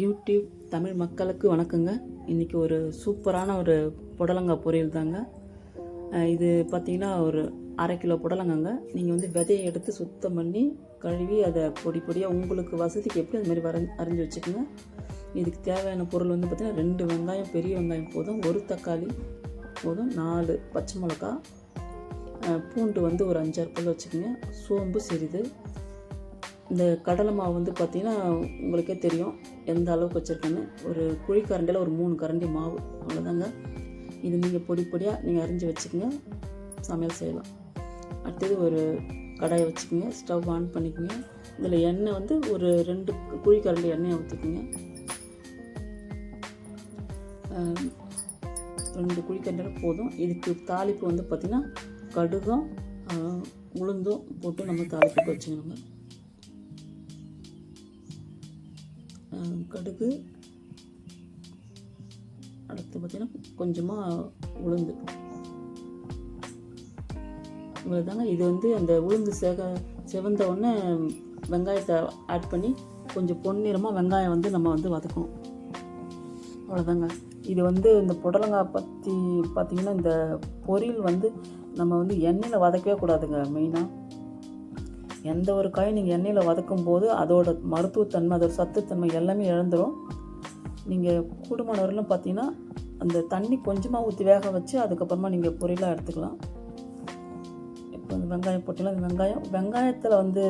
YouTube Tamil மக்களுக்கு வணக்கங்க. இன்றைக்கி ஒரு சூப்பரான ஒரு புடலங்காய் பொரியல் தாங்க. இது பார்த்தீங்கன்னா ஒரு அரை கிலோ புடலங்காங்க. நீங்கள் வந்து விதையை எடுத்து சுத்தம் பண்ணி கழுவி அதை பொடி பொடியாக உங்களுக்கு வசதிக்கு எப்படி அதுமாரி வர அரைஞ்சி வச்சுக்கோங்க. இதுக்கு தேவையான பொருள் வந்து பார்த்திங்கன்னா ரெண்டு வெங்காயம் பெரிய வெங்காயம் போதும். ஒரு தக்காளி போதும். நாலு பச்சை மிளகா. பூண்டு வந்து ஒரு அஞ்சாறு பல் வச்சுக்கோங்க. சோம்பு சிறிது. இந்த கடலை மாவு வந்து பார்த்திங்கன்னா உங்களுக்கே தெரியும் எந்த அளவுக்கு வச்சுருக்கேன்னு. ஒரு குழி கரண்டியில் ஒரு மூணு கரண்டி மாவு. அவ்வளோதாங்க இது நீங்கள் பொடி பொடியாக நீங்கள் அரிஞ்சு வச்சுக்கோங்க. சமையல் செய்யலாம். அடுத்தது ஒரு கடாயை வச்சுக்கோங்க. ஸ்டவ் ஆன் பண்ணிக்கோங்க. இதில் எண்ணெய் வந்து ஒரு ரெண்டு குழி கரண்டி எண்ணெயை ஊற்றிக்கோங்க ரெண்டு குழிக்கரண்டியில் போதும். இதுக்கு தாளிப்பு வந்து பார்த்திங்கன்னா கடுகும் உளுந்தும் போட்டு நம்ம தாளிப்புக்கு வச்சுக்கணுங்க. கடுகு. அடுத்து பார்த்திங்கன்னா கொஞ்சமாக உளுந்து. இவ்வளோதாங்க இது வந்து அந்த உளுந்து செக செவந்த உடனே வெங்காயத்தை ஆட் பண்ணி கொஞ்சம் பொன்னிறமாக வெங்காயம் வந்து நம்ம வந்து வதக்கணும். அவ்வளோதாங்க இது வந்து இந்த புடலங்காய் பற்றி பார்த்திங்கன்னா இந்த பொரியல் வந்து நம்ம வந்து எண்ணெயில் வதக்கவே கூடாதுங்க மெயினாக எந்த ஒரு காயும் நீங்கள் எண்ணெயில் வதக்கும் போது அதோட மருத்துவத்தன்மை அதோட சத்துத்தன்மை எல்லாமே இழந்துடும் நீங்கள் கூடுமானவர்களும் பார்த்தீங்கன்னா அந்த தண்ணி கொஞ்சமாக ஊற்றி வேக வச்சு அதுக்கப்புறமா நீங்கள் பொரியலாக எடுத்துக்கலாம். இப்போ இந்த வெங்காயம் போட்டிங்கன்னா அந்த வெங்காயம் வெங்காயத்தில் வந்து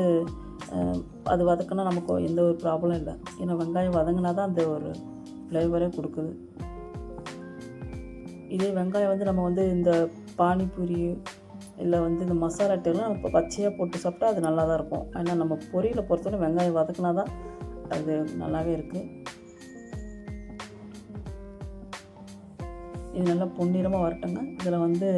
அது வதக்கினா நமக்கு எந்த ஒரு ப்ராப்ளம் இல்லை. ஏன்னா வெங்காயம் வதங்கினா தான் அந்த ஒரு ஃப்ளேவரே கொடுக்குது. இதே வெங்காயம் வந்து நம்ம வந்து இந்த பானிபூரி இல்லை வந்து இந்த மசாலா டீலாம் நம்ம பச்சையாக போட்டு சாப்பிட்டா அது நல்லா தான் இருக்கும். ஏன்னா நம்ம பொரியலை பொறுத்தவரை வெங்காயம் வதக்குனா தான் அது நல்லாவே இருக்குது இது நல்லா பொன்னிறமாக வரட்டுங்க. இதில் வந்து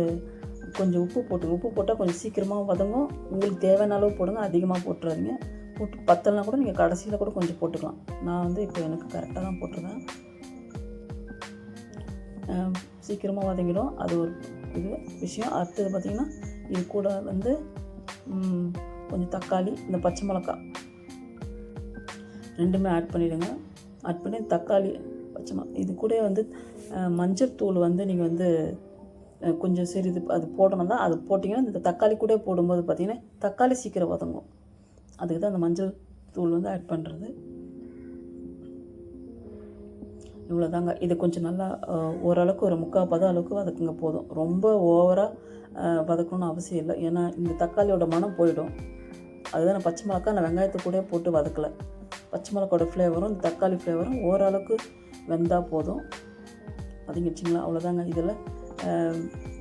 கொஞ்சம் உப்பு போட்டு உப்பு போட்டால் கொஞ்சம் சீக்கிரமாக வதங்கும். உங்களுக்கு தேவையான அளவு போடுங்க அதிகமாக போட்டுறாதீங்க. போட்டு பத்தலைனா கூட நீங்கள் கடைசியில் கூட கொஞ்சம் போட்டுக்கலாம். நான் வந்து இப்போ எனக்கு கரெக்டாக தான் போட்டிருக்கேன். சீக்கிரமாக வதங்கிடும். அது ஒரு இது விஷயம். அடுத்தது பார்த்திங்கன்னா இது கூட வந்து கொஞ்சம் தக்காளி இந்த பச்சை மிளகா ரெண்டுமே ஆட் பண்ணிவிடுங்க ஆட் பண்ணி தக்காளி பச்சை மிளகா. இது கூட வந்து மஞ்சள் தூள் வந்து நீங்கள் வந்து கொஞ்சம் சிறிது அது போடணும் தான் அது போட்டிங்கன்னா இந்த தக்காளி கூட போடும்போது பார்த்திங்கன்னா தக்காளி சீக்கிரம் வதங்கும். அதுக்கு தான் அந்த மஞ்சள் தூள் வந்து ஆட் பண்ணுறது இவ்வளோதாங்க இது கொஞ்சம் நல்லா ஓரளவுக்கு ஒரு முக்கால் பதம் அளவுக்கு வதக்குங்க போதும். ரொம்ப ஓவராக வதக்கணும்னு அவசியம் இல்லை. ஏன்னா இந்த தக்காளியோட மனம் போயிடும். அதுதான் நான் பச்சை மிளகா நான் வெங்காயத்தை கூட போட்டு வதக்கலை. பச்சை மிளகாவோட ஃப்ளேவரும் இந்த தக்காளி ஃப்ளேவரும் ஓரளவுக்கு வெந்தால் போதும். வதங்கிடுச்சிங்களா? அவ்வளோதாங்க இதில்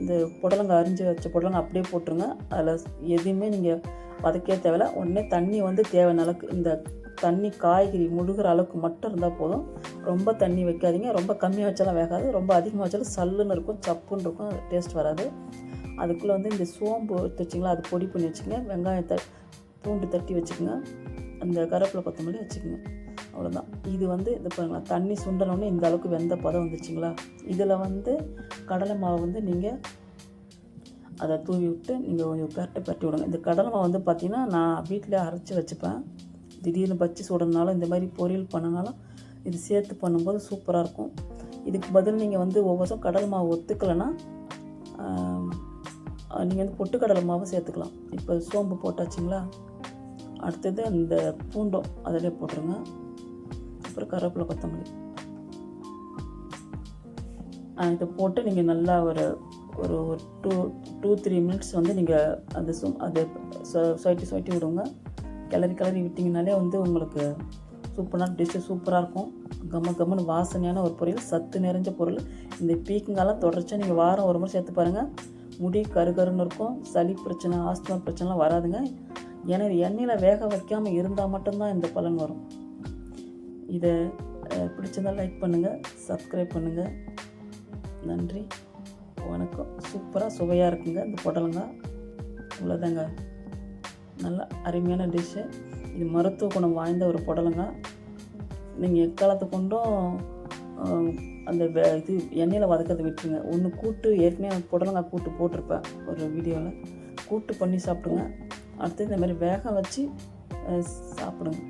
இந்த புடலங்க அரிஞ்சு வச்ச புடலங்க அப்படியே போட்டுருங்க. அதில் எதுவுமே நீங்கள் வதக்கவே தேவையில்ல. உடனே தண்ணி வந்து தேவையான அளவுக்கு இந்த தண்ணி காய்கறி முழுகிற அளவுக்கு மட்டும் இருந்தால் போதும். ரொம்ப தண்ணி வைக்காதீங்க. ரொம்ப கம்மியாக வச்சாலும் வேகாது. ரொம்ப அதிகமாக வச்சாலும் சல்லுன்னு இருக்கும் சப்புன்னு இருக்கும் டேஸ்ட் வராது. அதுக்குள்ளே வந்து இந்த சோம்பு எடுத்து வச்சிங்களா அது பொடி பண்ணி வச்சுக்கோங்க. வெங்காயத்தை பூண்டு தட்டி வச்சுக்கோங்க. அந்த கருவேப்பிலை கொத்தமல்லி வச்சுக்கோங்க. அவ்வளோதான் இது வந்து இது பாருங்களா தண்ணி சுண்டனோடனே இந்த அளவுக்கு வெந்த பதம் வந்துச்சுங்களா? இதில் வந்து கடலை மாவு வந்து நீங்கள் அதை தூவி விட்டு நீங்கள் கொஞ்சம் பெரட்டை பரட்டி விடுங்க. இந்த கடலை மாவு வந்து பார்த்திங்கன்னா நான் வீட்டில் அரைச்சி வச்சுப்பேன். திடீர்னு பச்சி சுடனாலும் இந்த மாதிரி பொரியல் பண்ணனாலும் இது சேர்த்து பண்ணும்போது சூப்பராக இருக்கும். இதுக்கு பதில் நீங்கள் வந்து ஒவ்வொருத்தரும் கடலை மாவு ஒத்துக்கலைன்னா நீங்கள் வந்து பொட்டுக்கடலை மாவு சேர்த்துக்கலாம். இப்போ சோம்பு போட்டாச்சுங்களா? அடுத்தது அந்த பூண்டும் அதிலே போட்டுருங்க. அப்புறம் கருவேப்பிலை கொத்தமல்லி. இதை போட்டு நீங்கள் நல்லா ஒரு ஒரு ஒரு டூ டூ த்ரீ மினிட்ஸ் வந்து நீங்கள் அந்த சும் அதை சொ- சொயிட்டி சொயிட்டி விடுங்க. கிளறி கிளறி விட்டிங்கனாலே வந்து உங்களுக்கு சூப்பரான டிஷ்ஷு சூப்பராக இருக்கும். கம்ம கம்மன்னு வாசனையான ஒரு பொரியல் சத்து நிறைஞ்ச பொருள் இந்த பீக்கங்காலாம் தொடர்ச்சியாக நீங்கள் வாரம் ஒரு முறை சேர்த்து பாருங்கள் முடி கருகருன்னு இருக்கும். சளி பிரச்சனை ஆஸ்துமா பிரச்சனைலாம் வராதுங்க. ஏன்னா இது எண்ணெயில் வேக வைக்காமல் இருந்தால் மட்டும்தான் இந்த பலன் வரும். இதை அஹ், பிடிச்சிருந்தா லைக் பண்ணுங்கள் சப்ஸ்கிரைப் பண்ணுங்கள் நன்றி. வணக்கம். சூப்பராக சுவையாக இருக்குங்க இந்த புடலங்காய் இவ்வளோதாங்க நல்ல அருமையான டிஷ்ஷு இது மருத்துவ குணம் வாய்ந்த ஒரு புடலுங்க. நீங்கள் எக்காலத்து கொண்டும் அந்த இது எண்ணெயில் வதக்கிறத விட்டுருங்க. ஒன்று கூட்டு ஏற்கனவே புடலங்காய் கூட்டு போட்டிருப்பேன் ஒரு வீடியோவில் கூட்டு பண்ணி சாப்பிடுங்க. அடுத்து இந்த மாதிரி வேக வச்சு சாப்பிடுங்க.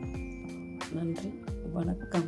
நன்றி. வணக்கம்.